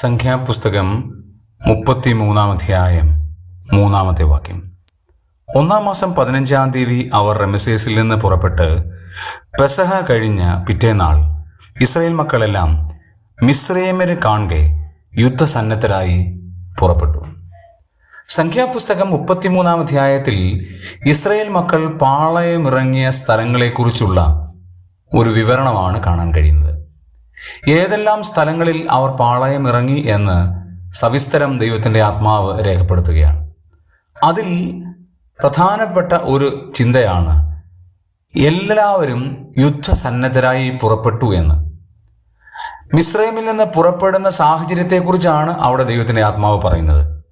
സംഖ്യാപുസ്തകം മുപ്പത്തി മൂന്നാം അധ്യായം മൂന്നാമത്തെ വാക്യം. ഒന്നാം മാസം പതിനഞ്ചാം തീയതി അവർ റെമസേസിൽ നിന്ന് പുറപ്പെട്ട് പെസഹ കഴിഞ്ഞ പിറ്റേനാൾ ഇസ്രയേൽ മക്കളെല്ലാം മിശ്രേമര് കാണെ യുദ്ധസന്നദ്ധരായി പുറപ്പെട്ടു. സംഖ്യാപുസ്തകം മുപ്പത്തിമൂന്നാം അധ്യായത്തിൽ ഇസ്രയേൽ മക്കൾ പാളയമിറങ്ങിയ സ്ഥലങ്ങളെക്കുറിച്ചുള്ള ഒരു വിവരണമാണ് കാണാൻ കഴിയുന്നത്. ഏതെല്ലാം സ്ഥലങ്ങളിൽ അവർ പാളയമിറങ്ങി എന്ന് സവിസ്തരം ദൈവത്തിന്റെ ആത്മാവ് രേഖപ്പെടുത്തുകയാണ്. അതിൽ പ്രധാനപ്പെട്ട ഒരു ചിന്തയാണ് എല്ലാവരും യുദ്ധസന്നദ്ധരായി പുറപ്പെട്ടു എന്ന്. മിശ്രൈമിൽ നിന്ന് പുറപ്പെടുന്ന സാഹചര്യത്തെക്കുറിച്ചാണ് അവിടെ ദൈവത്തിന്റെ ആത്മാവ് പറയുന്നത്.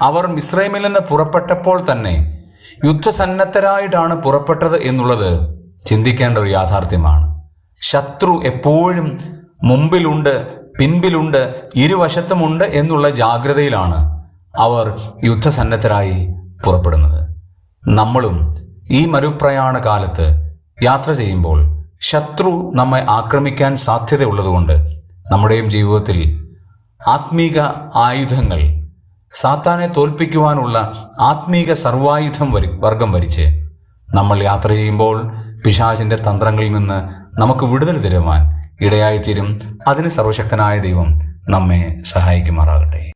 അവർ മിശ്രൈമിൽ നിന്ന് പുറപ്പെട്ടപ്പോൾ തന്നെ യുദ്ധസന്നദ്ധരായിട്ടാണ് പുറപ്പെട്ടത് എന്നുള്ളത് ചിന്തിക്കേണ്ട ഒരു യാഥാർത്ഥ്യമാണ്. ശത്രു എപ്പോഴും മുമ്പിലുണ്ട് പിൻപിലുണ്ട് ഇരുവശത്തുമുണ്ട് എന്നുള്ള ജാഗ്രതയിലാണ് അവർ യുദ്ധസന്നദ്ധരായി പുറപ്പെടുന്നത്. നമ്മളും ഈ മരുപ്രയാണ കാലത്ത് യാത്ര ചെയ്യുമ്പോൾ ശത്രു നമ്മെ ആക്രമിക്കാൻ സാധ്യതയുള്ളതുകൊണ്ട് നമ്മുടെയും ജീവിതത്തിൽ ആത്മീക ആയുധങ്ങൾ സാത്താനെ തോൽപ്പിക്കുവാനുള്ള ആത്മീക സർവായുധം വരി വർഗം വരിച്ച് നമ്മൾ യാത്ര ചെയ്യുമ്പോൾ പിശാചിന്റെ തന്ത്രങ്ങളിൽ നിന്ന് നമുക്ക് വിടുതൽ തരുവാൻ ഇടയായിത്തീരും. അതിന് സർവശക്തനായ ദൈവം നമ്മെ സഹായിക്കുമാറാകട്ടെ.